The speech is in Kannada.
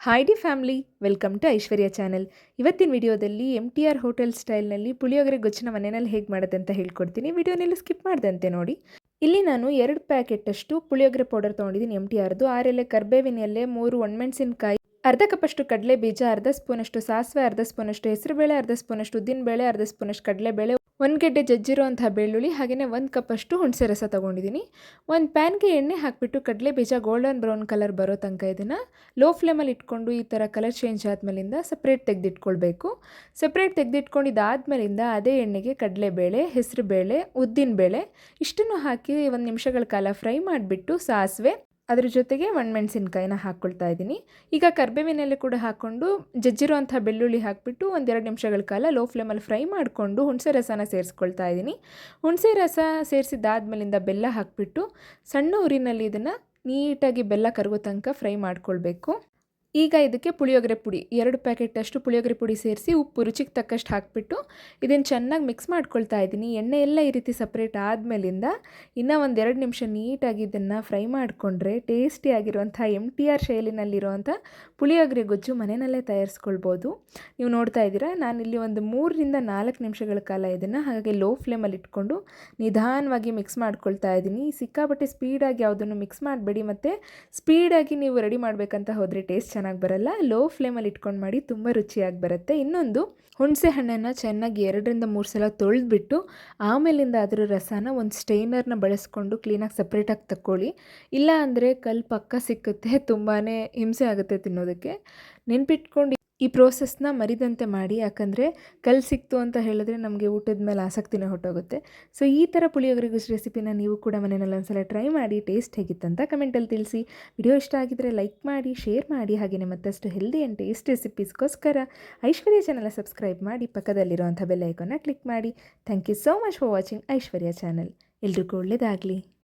Hi the family welcome to Aishwarya channel ಇವತ್ತಿನ ವಿಡಿಯೋದಲ್ಲಿ ಎಂ ಟಿ ಆರ್ ಹೋಟೆಲ್ ಸ್ಟೈಲ್ನಲ್ಲಿ ಪುಳಿಯೋಗರೆ ಗೊಜ್ಜಿನ ಮನೆಯಲ್ಲಿ ಹೇಗೆ ಮಾಡೋದು ಅಂತ ಹೇಳ್ಕೊಡ್ತೀನಿ. ವಿಡಿಯೋನೆಲ್ಲ ಸ್ಕಿಪ್ ಮಾಡ್ದಂತೆ ನೋಡಿ. ಇಲ್ಲಿ ನಾನು ಎರಡು ಪ್ಯಾಕೆಟಷ್ಟು ಪುಳಿಯೋಗರೆ ಪೌಡರ್ ತೊಗೊಂಡಿದ್ದೀನಿ ಎಂ ಟಿ ಆರ್ದು ಆರೆಲೆ ಕರ್ಬೇವಿನ ಎಲೆ, ಮೂರು ಒಣಮೆಣಸಿನ್ಕಾಯಿ ಅರ್ಧ ಕಪ್ಪಷ್ಟು ಕಡಲೆ ಬೀಜ, ಅರ್ಧ ಸ್ಪೂನಷ್ಟು ಸಾಸಿವೆ, ಅರ್ಧ ಸ್ಪೂನಷ್ಟು ಹೆಸರುಬೇಳೆ ಅರ್ಧ ಸ್ಪೂನಷ್ಟು ಉದ್ದಿನಬೇಳೆ ಅರ್ಧ ಸ್ಪೂನಷ್ಟು ಕಡಲೆಬೇಳೆ ಒಂದು ಗೆಡ್ಡೆ ಜಜ್ಜಿರುವಂಥ ಬೆಳ್ಳುಳ್ಳಿ ಹಾಗೆಯೇ ಒಂದು ಕಪ್ಪಷ್ಟು ಹುಣಸೆ ರಸ ತೊಗೊಂಡಿದ್ದೀನಿ. ಒಂದು ಪ್ಯಾನ್ಗೆ ಎಣ್ಣೆ ಹಾಕಿಬಿಟ್ಟು ಕಡಲೆ ಬೀಜ ಗೋಲ್ಡನ್ ಬ್ರೌನ್ ಕಲರ್ ಬರೋ ತನಕ ಇದನ್ನು ಲೋ ಫ್ಲೇಮಲ್ಲಿ ಇಟ್ಕೊಂಡು ಈ ಥರ ಕಲರ್ ಚೇಂಜ್ ಆದಮೇಲಿಂದ ಸಪ್ರೇಟ್ ತೆಗೆದಿಟ್ಕೊಳ್ಬೇಕು. ಸಪ್ರೇಟ್ ತೆಗೆದಿಟ್ಕೊಂಡಿದ್ದಾದ್ಮೇಲಿಂದ ಅದೇ ಎಣ್ಣೆಗೆ ಕಡಲೆಬೇಳೆ ಹೆಸರುಬೇಳೆ ಉದ್ದಿನಬೇಳೆ ಇಷ್ಟನ್ನು ಹಾಕಿ ಒಂದು ನಿಮಿಷಗಳ ಕಾಲ ಫ್ರೈ ಮಾಡಿಬಿಟ್ಟು ಸಾಸಿವೆ ಅದ್ರ ಜೊತೆಗೆ ಒಣಮೆಣಸಿನ್ಕಾಯಿನ ಹಾಕ್ಕೊಳ್ತಾ ಇದ್ದೀನಿ. ಈಗ ಕರ್ಬೇವಿನೆಲೆ ಕೂಡ ಹಾಕ್ಕೊಂಡು ಜಜ್ಜಿರುವಂಥ ಬೆಳ್ಳುಳ್ಳಿ ಹಾಕಿಬಿಟ್ಟು ಒಂದೆರಡು ನಿಮಿಷಗಳ ಕಾಲ ಲೋ ಫ್ಲೇಮಲ್ಲಿ ಫ್ರೈ ಮಾಡಿಕೊಂಡು ಹುಣಸೆ ರಸನ ಸೇರಿಸ್ಕೊಳ್ತಾ ಇದ್ದೀನಿ. ಹುಣಸೆ ರಸ ಸೇರಿಸಿದಾದ್ಮೇಲಿಂದ ಬೆಲ್ಲ ಹಾಕಿಬಿಟ್ಟು ಸಣ್ಣ ಊರಿನಲ್ಲಿ ಇದನ್ನು ನೀಟಾಗಿ ಬೆಲ್ಲ ಕರಗೋ ತನಕ ಫ್ರೈ ಮಾಡ್ಕೊಳ್ಬೇಕು. ಈಗ ಇದಕ್ಕೆ ಪುಳಿಯೋಗರೆ ಪುಡಿ, ಎರಡು ಪ್ಯಾಕೆಟಷ್ಟು ಪುಳಿಯೋಗರೆ ಪುಡಿ ಸೇರಿಸಿ ಉಪ್ಪು ರುಚಿಗೆ ತಕ್ಕಷ್ಟು ಹಾಕಿಬಿಟ್ಟು ಇದನ್ನು ಚೆನ್ನಾಗಿ ಮಿಕ್ಸ್ ಮಾಡ್ಕೊಳ್ತಾ ಇದ್ದೀನಿ. ಎಣ್ಣೆ ಎಲ್ಲ ಈ ರೀತಿ ಸಪ್ರೇಟ್ ಆದಮೇಲಿಂದ ಇನ್ನೂ ಒಂದು ಎರಡು ನಿಮಿಷ ನೀಟಾಗಿ ಇದನ್ನು ಫ್ರೈ ಮಾಡಿಕೊಂಡ್ರೆ ಟೇಸ್ಟಿಯಾಗಿರುವಂಥ ಎಂ ಟಿ ಆರ್ ಶೈಲಿನಲ್ಲಿರುವಂಥ ಪುಳಿಯೋಗರೆ ಗೊಜ್ಜು ಮನೆಯಲ್ಲೇ ತಯಾರಿಸ್ಕೊಳ್ಬೋದು. ನೀವು ನೋಡ್ತಾ ಇದ್ದೀರಾ, ನಾನಿಲ್ಲಿ ಒಂದು ಮೂರರಿಂದ ನಾಲ್ಕು ನಿಮಿಷಗಳ ಕಾಲ ಇದನ್ನು ಹಾಗೆ ಲೋ ಫ್ಲೇಮಲ್ಲಿ ಇಟ್ಕೊಂಡು ನಿಧಾನವಾಗಿ ಮಿಕ್ಸ್ ಮಾಡ್ಕೊಳ್ತಾ ಇದ್ದೀನಿ. ಸಿಕ್ಕಾಪಟ್ಟೆ ಸ್ಪೀಡಾಗಿ ಯಾವುದನ್ನು ಮಿಕ್ಸ್ ಮಾಡಬೇಡಿ, ಮತ್ತು ಸ್ಪೀಡಾಗಿ ನೀವು ರೆಡಿ ಮಾಡಬೇಕಂತ ಹೋದರೆ ಟೇಸ್ಟ್ ಚೆನ್ನಾಗಿ ಬರಲ್ಲ. ಲೋ ಫ್ಲೇಮಲ್ಲಿ ಇಟ್ಕೊಂಡು ಮಾಡಿ ತುಂಬ ರುಚಿಯಾಗಿ ಬರುತ್ತೆ. ಇನ್ನೊಂದು, ಹುಣಸೆ ಹಣ್ಣನ್ನು ಚೆನ್ನಾಗಿ ಎರಡರಿಂದ ಮೂರು ಸಲ ತೊಳೆದ್ಬಿಟ್ಟು, ಆಮೇಲಿಂದ ಅದರ ರಸನ ಒಂದು ಸ್ಟೈನರ್ನ ಬಳಸ್ಕೊಂಡು ಕ್ಲೀನಾಗಿ ಸಪ್ರೇಟಾಗಿ ತಕ್ಕೊಳ್ಳಿ. ಇಲ್ಲ ಅಂದರೆ ಕಲ್ ಪಕ್ಕ ಸಿಕ್ಕುತ್ತೆ ತುಂಬಾ ಹಿಂಸೆ ಆಗುತ್ತೆ ತಿನ್ನೋದಕ್ಕೆ. ನೆನ್ಪಿಟ್ಕೊಂಡು ಈ ಪ್ರೋಸೆಸ್ನ ಮರಿದಂತೆ ಮಾಡಿ, ಯಾಕಂದರೆ ಕಲ್ ಸಿಕ್ತು ಅಂತ ಹೇಳಿದ್ರೆ ನಮಗೆ ಊಟದ ಮೇಲೆ ಆಸಕ್ತಿನೇ ಹೊಟ್ಟೋಗುತ್ತೆ ಸೊ ಈ ಥರ ಪುಳಿಯೋಗರೆ ಗುಜ್ ರೆಸಿಪಿನ ನೀವು ಕೂಡ ಮನೆಯಲ್ಲಿ ಒಂದ್ಸಲ ಟ್ರೈ ಮಾಡಿ ಟೇಸ್ಟ್ ಹೇಗಿತ್ತಂತ ಕಮೆಂಟಲ್ಲಿ ತಿಳಿಸಿ. ವಿಡಿಯೋ ಇಷ್ಟ ಆಗಿದ್ದರೆ ಲೈಕ್ ಮಾಡಿ ಶೇರ್ ಮಾಡಿ ಹಾಗೆಯೇ ಮತ್ತಷ್ಟು ಹೆಲ್ದಿ ಆ್ಯಂಡ್ ಟೇಸ್ಟ್ ರೆಸಿಪೀಸ್ಗೋಸ್ಕರ ಐಶ್ವರ್ಯ ಚಾನಲ್ ಸಬ್ಸ್ಕ್ರೈಬ್ ಮಾಡಿ, ಪಕ್ಕದಲ್ಲಿರುವಂಥ ಬೆಲ್ ಐಕಾನ್ನ ಕ್ಲಿಕ್ ಮಾಡಿ. Thank you so much for watching Aishwarya channel ಎಲ್ರಿಗೂ ಒಳ್ಳೆಯದಾಗಲಿ